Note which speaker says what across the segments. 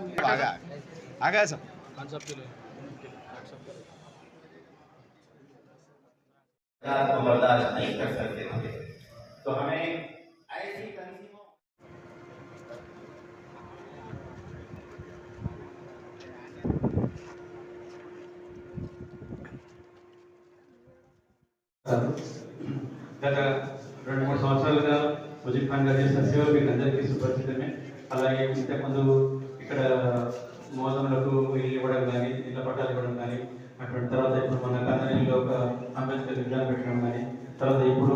Speaker 1: आगे आ गया सब
Speaker 2: को बर्दाश्त नहीं कर सकते थे तो हमें ऐसी तंजीमों
Speaker 3: గత రెండు మూడు సంవత్సరాలుగా ముజిబ్ ఖాన్ గారు చేసిన సేవలు మీకు అందరికీ సుపరిచితమే అలాగే ఇంతకుముందు ఇక్కడ మోసములకు ఇల్లు ఇవ్వడం కానీ ఇళ్ళ పట్టాలు ఇవ్వడం కానీ అటువంటి తర్వాత ఇప్పుడు మన కందనీలో ఒక అంబేద్కర్ విగ్రహం పెట్టడం కానీ తర్వాత ఇప్పుడు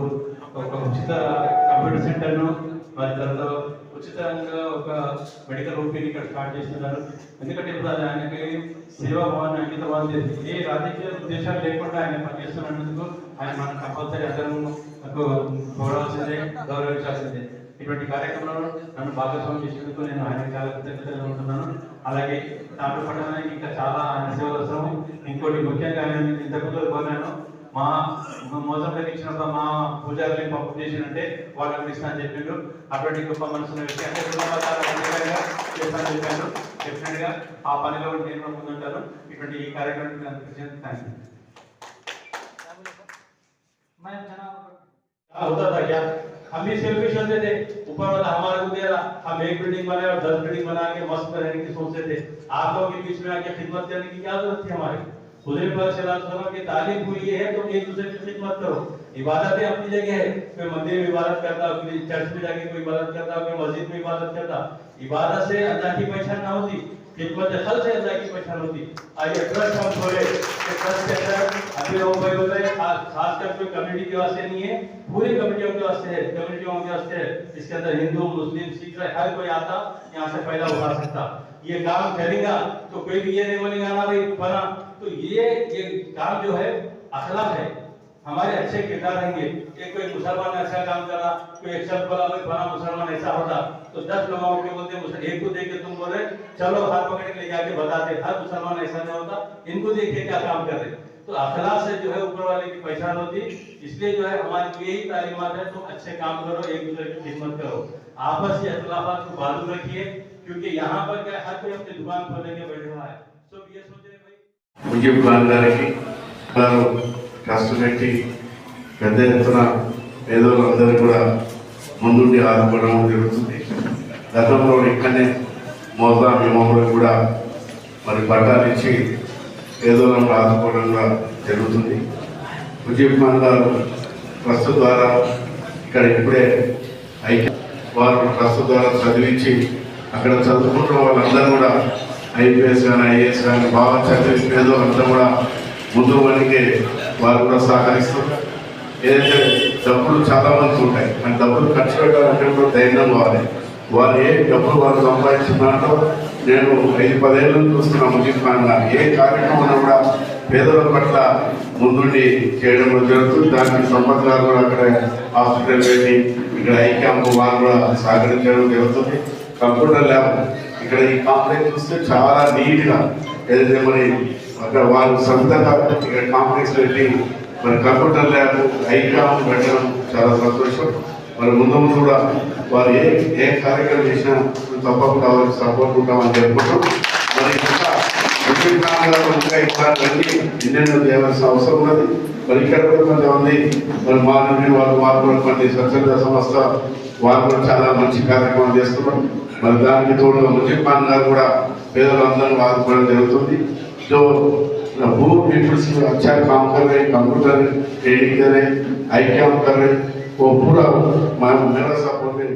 Speaker 3: ఒక ఉచిత కంప్యూటర్ సెంటర్ను మరి తర్వాత ఉచితంగా ఒక మెడికల్ ఓపీని ఇక్కడ స్టార్ట్ చేస్తున్నారు. ఎందుకంటే ఇప్పుడు అది ఆయనకి సేవా భవన్ అంకిత భవన్ చేసి ఏ రాజకీయ ఉద్దేశాలు లేకుండా ఆయన పనిచేస్తున్నందుకు ఆయన మనం కంపల్సరీ అందరం గౌరవాల్సిందే గౌరవించాల్సిందే. ఇటువంటి కార్యక్రమంలో నన్ను భాగస్వామ్యం చేసేందుకు నేను ఆయన చాలా కృతజ్ఞతలు ఉంటున్నాను. అలాగే నాకు పట్టణానికి ఇంకా చాలా ఆయన సేవలు ఇంకోటి ముఖ్యంగా ఆయన ఇంతకుముందు కోరినాను మా మోసం ఇచ్చినప్పుడు మా పూజారులు పంపు చేసినంటే వాళ్ళు అందిస్తా అని చెప్పిండ్రు అటువంటి గొప్ప మనసున్న వ్యక్తి అంటే చెప్పాను డెఫినెట్గా ఆ పనిలో నేను ముందుంటాను. ఇటువంటి ఈ కార్యక్రమానికి థ్యాంక్ యూ हम भी सेल्फिश होते थे ऊपर वाला हमारे को दे रहा, हम एक बिल्डिंग बनाए और दस बिल्डिंग बना के मस्त रहने की सोचते थे। आप लोग के बीच में आके खिदमत करने की क्या ज़रूरत थी हमारी? खुदे पर सलाम की तालीम हुई है तो एक दूसरे की खिदमत करो। इबादतें अपनी जगह है। कोई मंदिर में इबादत करता, कोई चर्च में जाके कोई इबादत करता, कोई मस्जिद में इबादत करता। इबादत से अल्लाह की पहचान ना होती। खिदमत खल से अल्लाह की पहचान होती। आइए ट्रस्ट हम खोले ट्रस्ट के अंदर अभी लोग भाई होते हैं, खास खासकर कोई कम्युनिटी के वास्ते नहीं है, पूरी कम्युनिटियों के वास्ते है कम्युनिटियों के वास्ते है। इसके अंदर हिंदू, मुस्लिम, सिख, हर कोई आता, यहाँ से फ़ायदा उठा सकता। ये काम चलेगा तो कोई भी ये नहीं बोलेगा ना भाई बना तो ये ये काम जो है, अखलाक है। हमारे अच्छे किरदार रहेंगे। एक कोई मुसलमान ने अच्छा काम करा, कोई एक्शन बोला कोई फला मुसलमान ऐसा होता। तो दस लोगों के बोलते एक को देख के तुम बोले चलो, हाथ पकड़ के ले जाके बताते हर मुसलमान ऐसा नहीं होता, इनको देखिए क्या काम कर रहे तो अखला से जो है ऊपर वाले की पहचान होती, इसलिए जो है हमारी यही तालीमत है, तुम अच्छे काम करो, एक दूसरे की खिदमत करो। आपस के अखलाफात को बालू रखिए, क्योंकि यहाँ पर क्या हर कोई अपनी दुकान खोलने के बैठ रहा है। सब ये सोच रहे भाई।
Speaker 4: मुझे दुकानदार की ట్రస్ట్ పెట్టి పెద్ద ఎత్తున పేదోళ్ళందరూ కూడా ముందుండి ఆదుకోవడం జరుగుతుంది. గతంలో ఇక్కడనే మోసా భీమంలో కూడా మరి పట్టాలు ఇచ్చి పేదోళ్ళను ఆదుకోవడం జరుగుతుంది. ముజీబ్ ఖాన్ గారు ట్రస్ట్ ద్వారా ఇక్కడ ఇప్పుడే ఐక్య వారు ట్రస్ట్ ద్వారా చదివించి అక్కడ చదువుకుంటున్న వాళ్ళందరూ కూడా ఐపీఎస్ కానీ ఐఏఎస్ కానీ బాగా చదివి పేదోళ్ళంతా కూడా ముందు వరకు వారు కూడా సహకరిస్తుంటారు ఏదైతే డబ్బులు చాలా మంది ఉంటాయి కానీ డబ్బులు ఖర్చు పెట్టాలంటే కూడా ధైర్యం కావాలి వారు ఏ డబ్బులు వారు సంపాదించున్నారో నేను ఐదు పదేళ్ళు నుంచి చూస్తున్నా ముజీబ్ ఏ కార్యక్రమం కూడా పేదల పట్ల ముందుండి చేయడం జరుగుతుంది. దానికి సంపత్ కూడా అక్కడ హాస్పిటల్ పెట్టి ఇక్కడ ఐ వారు కూడా సహకరించడం జరుగుతుంది. కంప్యూటర్ ల్యాబ్ ఇక్కడ ఈ కాంప్లెక్స్ చూస్తే చాలా నీట్గా ఏదైతే మరి అక్కడ వాళ్ళు సొంతంగా ఇక్కడ కాంప్లెక్స్ పెట్టి మరి కంప్యూటర్ ల్యాబ్ ఐ పెట్టడం చాలా సంతోషం. మరి ముందు ముందు కూడా వారు ఏ ఏ కార్యక్రమం చేసినా తప్పకుండా వారికి సపోర్ట్ ఉంటామని చెప్పుకుంటూ. మరి ఇంకా ఇంకా ఇట్లాంటివన్నీ ఎన్నెన్నో చేయాల్సిన అవసరం ఉన్నది. మరి ఇక్కడ కూడా కొంతమంది మరి మా నుండి వాళ్ళు మారుతున్నటువంటి స్వచ్ఛంద సంస్థ వారు కూడా చాలా మంచి కార్యక్రమం చేస్తున్నారు మరి దానికి తోడు ముజిబ్ ఖాన్ గారు కూడా పేదలందరూ ఆదుకోవడం జరుగుతుంది जो वो पीपल्स अच्छा काम कर रहे हैं कंप्यूटर ट्रेनिंग दे रहे हैं आई काम कर रहे हैं वो पूरा मेरा सपोर्ट है